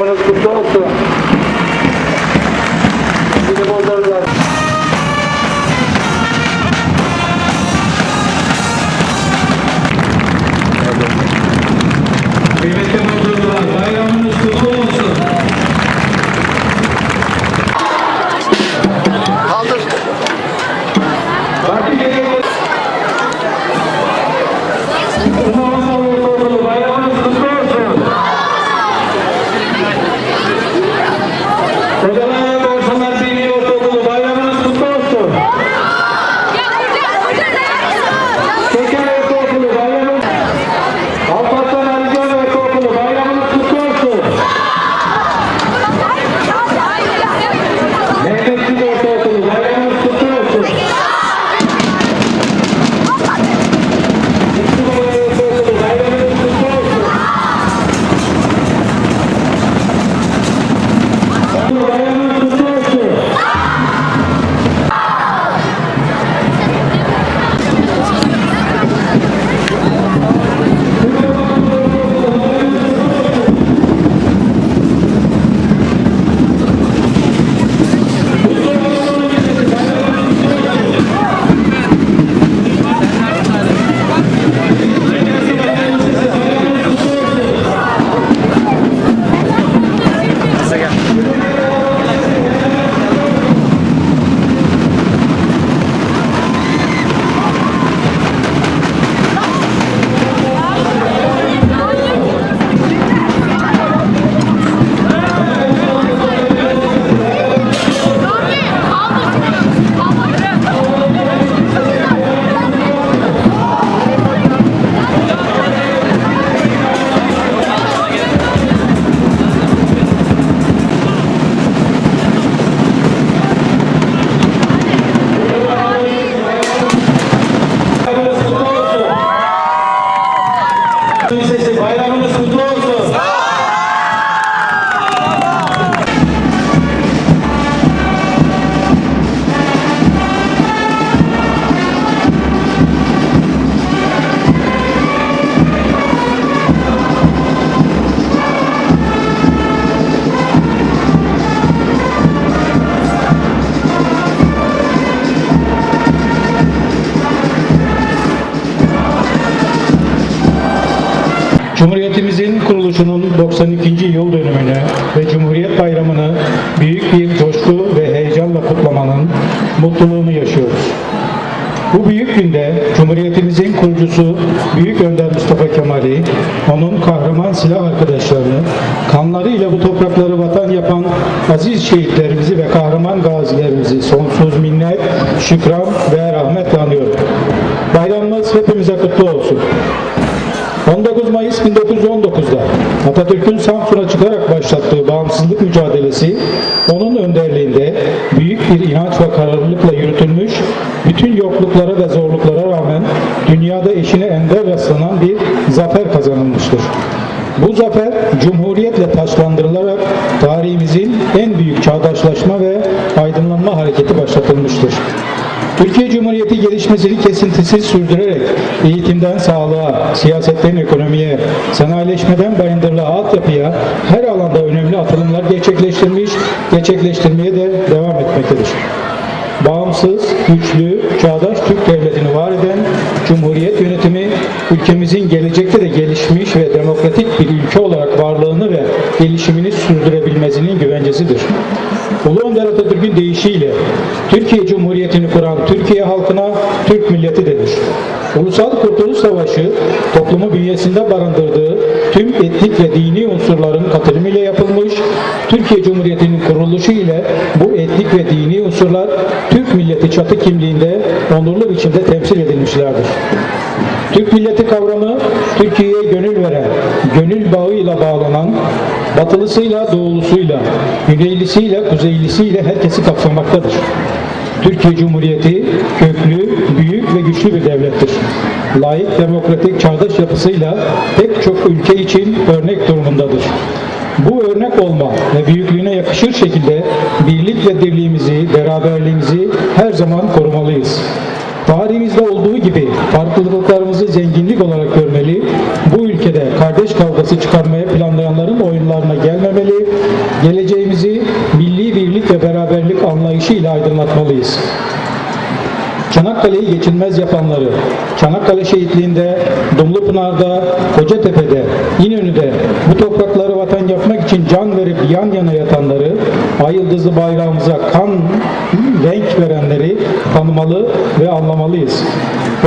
воно kuruluşunun 92. yıl dönümüne ve Cumhuriyet Bayramı'nı büyük bir coşku ve heyecanla kutlamanın mutluluğunu yaşıyoruz. Bu büyük günde Cumhuriyetimizin kurucusu Büyük Önder Mustafa Kemal'i, onun kahraman silah arkadaşlarını, kanlarıyla bu toprakları vatan yapan aziz şehitlerimizi ve kahraman gazilerimizi sonsuz minnet, şükran ve rahmetle anıyorum. Mayıs 1919'da Atatürk'ün Samsun'a çıkarak başlattığı bağımsızlık mücadelesi onun önderliğinde büyük bir inanç ve kararlılıkla Gelişmesini kesintisiz sürdürerek eğitimden sağlığa, siyasetten ekonomiye, sanayileşmeden bayındırlığa, altyapıya her alanda önemli atılımlar gerçekleştirmiş, gerçekleştirmeye de devam etmektedir. Bağımsız, güçlü, çağdaş Türk devletini var eden Cumhuriyet yönetimi ülkemizin gelecekte de gelişmiş ve gelişimini sürdürebilmesinin güvencesidir. Ulu Önder Atatürk'ün deyişiyle Türkiye Cumhuriyeti'ni kuran Türkiye halkına Türk milleti denir. Ulusal Kurtuluş Savaşı toplumu bünyesinde barındırdığı tüm etnik ve dini unsurların katılımıyla yapılmış, Türkiye Cumhuriyeti'nin kuruluşu ile bu etnik ve dini unsurlar Türk milleti çatı kimliğinde onurlu biçimde temsil edilmişlerdir. Türk milleti kavramı Türkiye'ye gönül veren, gönül bağıyla bağlanan, batılısıyla doğulusuyla, güneylisiyle kuzeylisiyle herkesi kapsamaktadır. Türkiye Cumhuriyeti Layık, demokratik, çağdaş yapısıyla pek çok ülke için örnek durumundadır. Bu örnek olma ve büyüklüğüne yakışır şekilde birlik ve dirliğimizi, beraberliğimizi her zaman korumalıyız. Tarihimizde olduğu gibi farklılıklarımızı zenginlik olarak görmeli, bu ülkede kardeş kavgası çıkarmaya planlayanların oyunlarına gelmemeli, geleceğimizi milli birlik ve beraberlik anlayışıyla aydınlatmalıyız. Çanakkale'yi geçilmez yapanları, Çanakkale şehitliğinde, Dumlupınar'da, Kocatepe'de, İnönü'de bu toprakları vatan yapmak için can verip yan yana yatanları, ay yıldızlı bayrağımıza kan renk verenleri tanımalı ve anlamalıyız.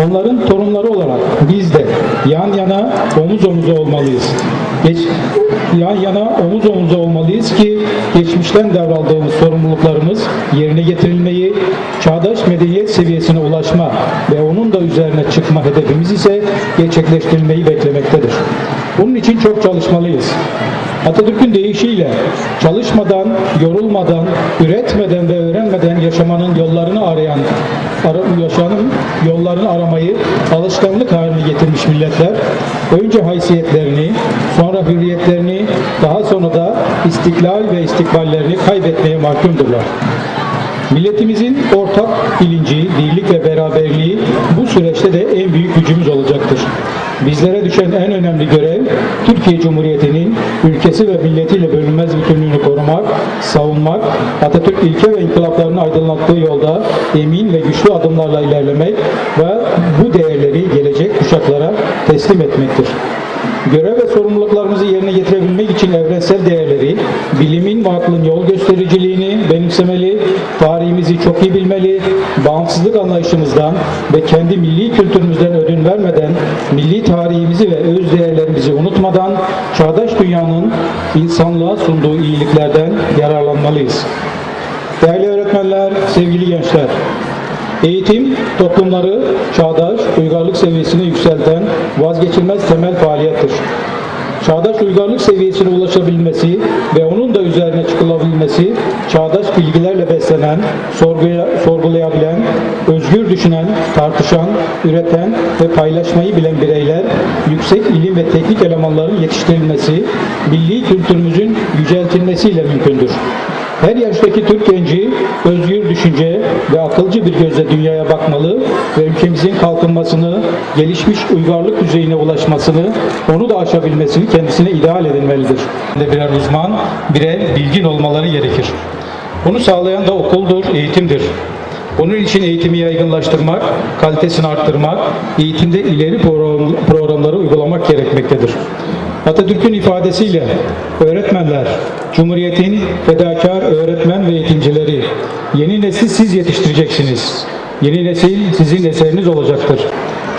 Onların torunları olarak biz de yan yana omuz omuza olmalıyız. Geç, yan yana omuz omuza olmalıyız ki geçmişten devraldığımız sorumluluklarımız yerine getirilmeyi, çağdaş medeniyet seviyesine ulaşma ve onun da üzerine çıkma hedefimiz ise gerçekleştirilmeyi beklemektedir. Bunun için çok çalışmalıyız. Atatürk'ün deyişiyle çalışmadan, yorulmadan, üretmeden ve öğrenmeden yaşamanın yollarını arayan, ara, yaşanın yollarını aramayı alışkanlık haline getirmiş milletler, önce haysiyetlerini, sonra hürriyetlerini, daha sonra da istiklal ve istikballerini kaybetmeye mahkumdurlar. Milletimizin ortak bilinci, birlik ve beraberliği bu süreçte de en büyük gücümüz olacaktır. Bizlere düşen en önemli görev Türkiye Cumhuriyeti'nin ülkesi ve milletiyle bölünmez bütünlüğünü korumak, savunmak, Atatürk ilke ve inkılaplarını aydınlattığı yolda emin ve güçlü adımlarla ilerlemek ve bu değerleri gelecek kuşaklara teslim etmektir. Görev ve sorumluluklarımızı yerine getirebilmek için evrensel değerleri, bilimin ve aklın yol göstericiliğini benimsemeli, tarihimizi çok iyi bilmeli, bağımsızlık anlayışımızdan ve kendi milli kültürümüzden ödün vermeden, milli tarihimizi ve öz değerlerimizi unutmadan, çağdaş dünyanın insanlığa sunduğu iyiliklerden yararlanmalıyız. Değerli öğretmenler, sevgili gençler, Eğitim, toplumları çağdaş, uygarlık seviyesine yükselten vazgeçilmez temel faaliyettir. Çağdaş uygarlık seviyesine ulaşabilmesi ve onun da üzerine çıkılabilmesi, çağdaş bilgilerle beslenen, sorgulayabilen, özgür düşünen, tartışan, üreten ve paylaşmayı bilen bireyler, yüksek ilim ve teknik elemanların yetiştirilmesi, milli kültürümüzün yüceltilmesiyle mümkündür. Her yaştaki Türk genci özgür düşünce ve akılcı bir gözle dünyaya bakmalı ve ülkemizin kalkınmasını, gelişmiş uygarlık düzeyine ulaşmasını, onu da aşabilmesini kendisine ideal edinmelidir. Birer uzman, birer bilgin olmaları gerekir. Bunu sağlayan da okuldur, eğitimdir. Bunun için eğitimi yaygınlaştırmak, kalitesini arttırmak, eğitimde ileri program- programları uygulamak gerekmektedir. Atatürk'ün ifadesiyle öğretmenler, Cumhuriyet'in fedakar öğretmen ve eğitimcileri, yeni nesli siz yetiştireceksiniz. Yeni nesil sizin eseriniz olacaktır.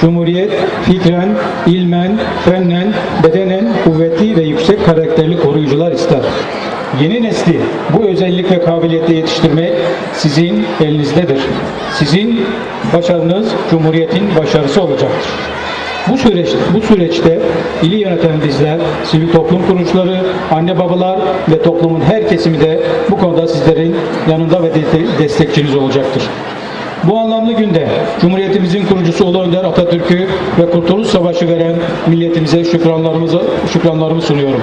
Cumhuriyet fikren, ilmen, fennen, bedenen kuvvetli ve yüksek karakterli koruyucular ister. Yeni nesli bu özellik ve kabiliyette yetiştirmek sizin elinizdedir. Sizin başarınız Cumhuriyet'in başarısı olacaktır. Bu süreç bu süreçte ili yöneten bizler, sivil toplum kuruluşları, anne babalar ve toplumun her kesimi de bu konuda sizlerin yanında ve de- destekçiniz olacaktır. Bu anlamlı günde Cumhuriyetimizin kurucusu Ulu Önder Atatürk'ü ve Kurtuluş Savaşı veren milletimize şükranlarımızı şükranlarımı sunuyorum.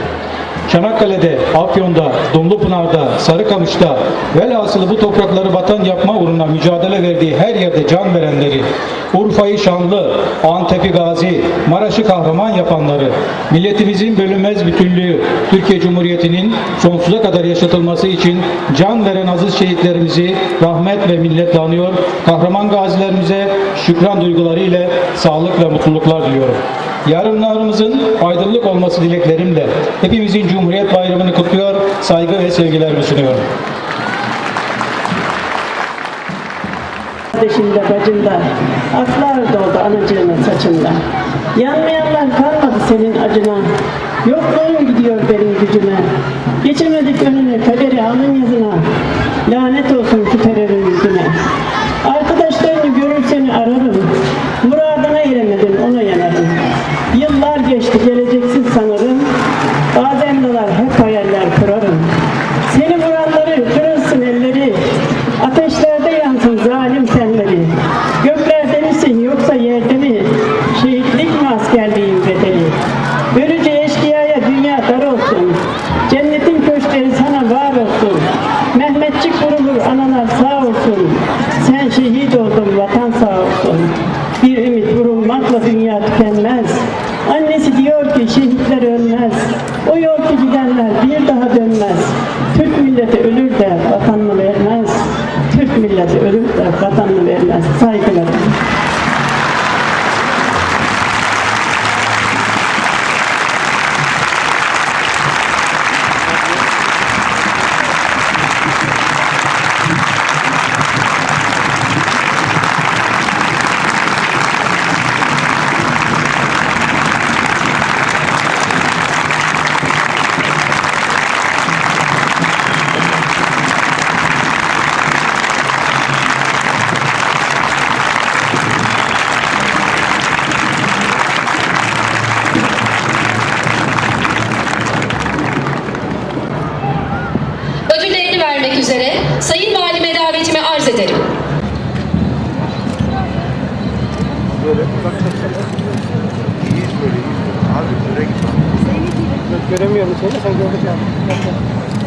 Çanakkale'de, Afyon'da, Dumlupınar'da, Sarıkamış'ta velhasılı bu toprakları vatan yapma uğruna mücadele verdiği her yerde can verenleri, Urfa'yı şanlı, Antep'i gazi, Maraş'ı kahraman yapanları, milletimizin bölünmez bütünlüğü, Türkiye Cumhuriyeti'nin sonsuza kadar yaşatılması için can veren aziz şehitlerimizi rahmet ve minnetle anıyor, kahraman gazilerimize şükran duyguları ile sağlık ve mutluluklar diliyorum. Yarınlarımızın aydınlık olması dileklerimle hepimizin Cumhuriyet Bayramı'nı kutluyor, saygı ve sevgilerimi sunuyorum. Kardeşimde, bacımda, aklar doldu anacığımın saçında. Yanmayanlar kalmadı senin acına. Yokluğun gidiyor benim gücüme. Geçemedik önüne kaderi alın yazına. സഹായിക്കുന്നത് Göremiyorum seni, sen gördün